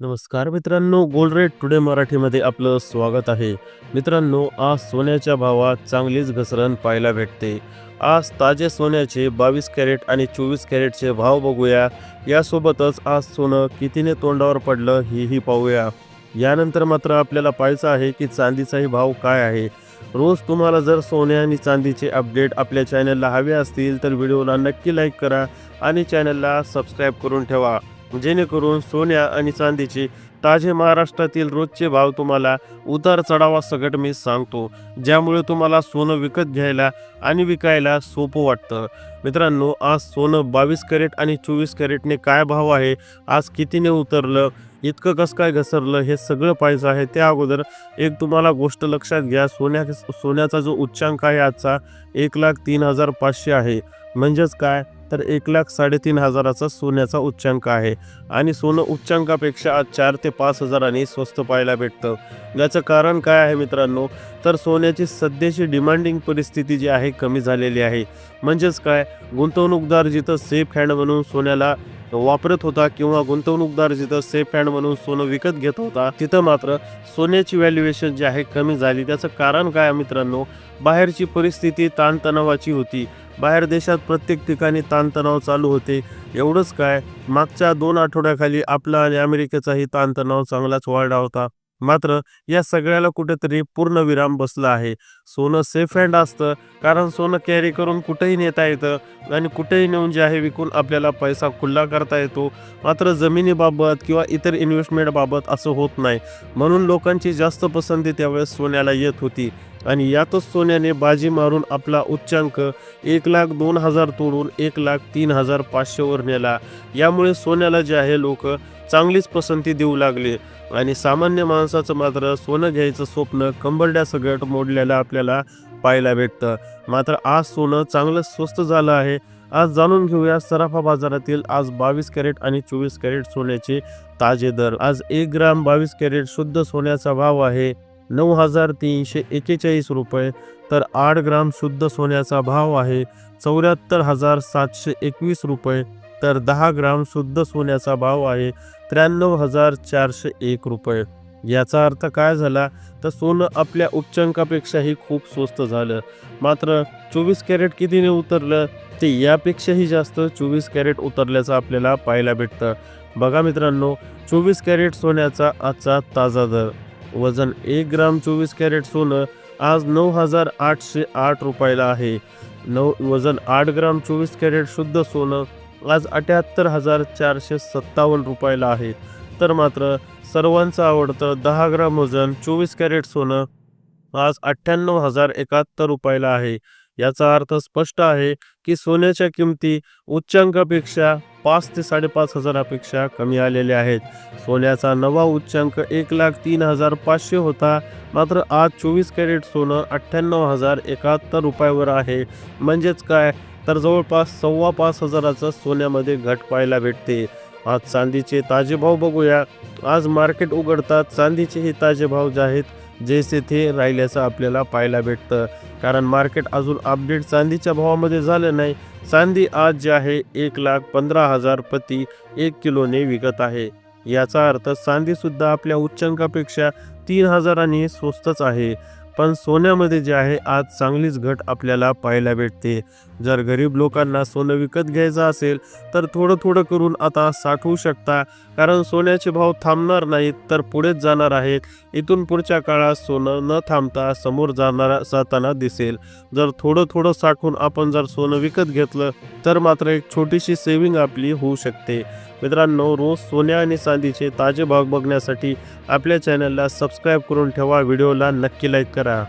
नमस्कार मित्रांनो gold rate today मराठीमध्ये आपलं स्वागत आहे. मित्रांनो आज सोन्याच्या भावात चांगलीच घसरण पाहायला भेटते. आज ताजे सोन्याचे बावीस कॅरेट आणि चोवीस कॅरेटचे भाव बघूया. यासोबतच आज सोनं कितीने तोंडावर पडलं हेही पाहूया. यानंतर मात्र आपल्याला पाहायचं आहे की चांदीचाही भाव काय आहे. रोज तुम्हाला जर सोने आणि चांदीचे अपडेट आपल्या चॅनलला हवे असतील तर व्हिडिओला नक्की लाईक करा आणि चॅनलला सबस्क्राईब करून ठेवा. जेणेकरून सोन्या आणि चांदीचे ताजे महाराष्ट्रातील रोजचे भाव तुम्हाला उतार चढावा सगट मी सांगतो. ज्यामुळे तुम्हाला सोनं विकत घ्यायला आणि विकायला सोपं वाटतं. मित्रांनो आज सोनं बावीस कॅरेट आणि चोवीस कॅरेटने काय भाव आहे? आज कितीने उतरलं? इतकं कसं काय घसरलं? हे सगळं पाहिजे आहे. त्या अगोदर एक तुम्हाला गोष्ट लक्षात घ्या. सोन्या सोन्याचा जो उच्चांक आहे आजचा एक लाख तीन हजार पाचशे आहे. म्हणजेच काय? तर एक लाख साडेतीन हजाराचा सोन्याचा उच्चांक आहे. आणि सोनं उच्चांकापेक्षा आज चार ते पाच हजारांनी स्वस्त पाहायला भेटतं. याचं कारण काय आहे मित्रांनो? तर सोन्याची सध्याची डिमांडिंग परिस्थिती जी आहे कमी झालेली आहे. म्हणजेच काय? गुंतवणूकदार जिथं सेफ हँड म्हणून सोन्याला वापरत होता किंवा गुंतवणूकदार जिथं सेफ हँड म्हणून सोनं विकत घेत होता तिथं मात्र सोन्याची व्हॅल्युएशन जी आहे कमी झाली. त्याचं कारण काय मित्रांनो? बाहेरची परिस्थिती ताणतणावाची होती. बाहेर देशात प्रत्येक ठिकाणी ताणतणाव चालू होते. एवढंच काय मागच्या दोन आठवड्याखाली आपला आणि अमेरिकेचाही ताणतणाव चांगलाच वाढला होता. मात्र या सगळ्याला कुठेतरी पूर्ण विराम बसला आहे. सोनं सेफ हँड असतं कारण सोनं कॅरी करून कुठेही नेता येतं आणि कुठेही नेऊन जे आहे विकून आपल्याला पैसा खुल्ला करता येतो. मात्र जमिनीबाबत किंवा इतर इन्व्हेस्टमेंटबाबत असं होत नाही. म्हणून लोकांची जास्त पसंती त्यावेळेस सोन्याला येत होती. आणि यातच सोन्याने बाजी मारून आपला उच्चांक एक लाख दोन हजार तोडून एक लाख तीन हजार पाचशेवर नेला. यामुळे सोन्याला जे आहे लोक चांगलीच पसंती देऊ लागली. आणि सामान्य माणसाचं मात्र सोनं घ्यायचं स्वप्न कंबरड्या सगळ्यात मोडलेलं आपल्याला पाहायला भेटतं. मात्र आज सोनं चांगलं स्वस्त झालं आहे. आज जाणून घेऊया सराफा बाजारातील आज बावीस कॅरेट आणि चोवीस कॅरेट सोन्याचे ताजे दर. आज एक ग्राम बावीस कॅरेट शुद्ध सोन्याचा भाव आहे नऊ हजार तीनशे एक्केचाळीस रुपये. तर आठ ग्राम शुद्ध सोन्याचा भाव आहे चौऱ्याहत्तर हजार सातशे एकवीस रुपये. तर दहा ग्राम शुद्ध सोन्याचा भाव आहे त्र्याण्णव हजार चारशे एक रुपये. याचा अर्थ काय झाला? तर सोनं आपल्या उच्चांकापेक्षाही खूप स्वस्त झालं. मात्र चोवीस कॅरेट कितीने उतरलं? ते यापेक्षाही जास्त चोवीस कॅरेट उतरल्याचं आपल्याला पाहायला भेटतं. बघा मित्रांनो चोवीस कॅरेट सोन्याचा आजचा ताजा दर. वजन एक ग्राम चोवीस कॅरेट सोनं आज नऊ हजार आठशे आठ रुपयाला आहे. नऊ वजन आठ ग्राम चोवीस कॅरेट शुद्ध सोनं आज अठ्याहत्तर हजार चारशे सत्तावन्न रुपयाला आहे. तर मात्र सर्वांचं आवडतं दहा ग्राम वजन चोवीस कॅरेट सोनं आज अठ्ठ्याण्णव हजार एकाहत्तर रुपयाला आहे. याचा अर्थ स्पष्ट आहे की सोन्याच्या किमती उच्चांकापेक्षा पाच ते साडेपाच हजारापेक्षा कमी आलेल्या आहेत. सोन्याचा नवा उच्चांक एक लाख तीन हजार पाचशे होता. मात्र आज चोवीस कॅरेट सोनं अठ्ठ्याण्णव हजार एकाहत्तर रुपयावर आहे. म्हणजेच काय? तर जवळपास सव्वा पाच हजाराचं सोन्यामध्ये घट पाहायला भेटते. आज चांदीचे ताजे भाव बघूया. आज मार्केट उघडतात चांदीचे हे ताजे भाव जे आहेत जैसे ते राहिल्याचं आपल्याला पाहायला भेटतं. कारण मार्केट अजून अपडेट चांदीच्या भावामध्ये झालं नाही. चांदी आज जे आहे एक लाख पंधरा हजार प्रति एक किलोने विकत आहे. याचा अर्थ चांदीसुद्धा आपल्या उच्चांकापेक्षा तीन हजारांनी स्वस्तच आहे. पण सोन्यामध्ये जे आहे आज चांगलीच घट आपल्याला पाहायला भेटते. जर गरीब लोकांना सोनं विकत घ्यायचं असेल तर थोडं थोडं करून आता साठवू शकता. कारण सोन्याचे भाव थांबणार नाहीत तर पुढेच जाणार आहेत. इथून पुढच्या काळात सोनं न थांबता समोर जाणारा जाताना दिसेल. जर थोडं थोडं साठवून आपण जर सोनं विकत घेतलं तर मात्र एक छोटीशी सेविंग आपली होऊ शकते. मित्रांनो रोज सोन्या आणि चांदीचे ताजे भाग बघण्यासाठी आपल्या चॅनलला सबस्क्राईब करून ठेवा. व्हिडिओला नक्की लाईक करा.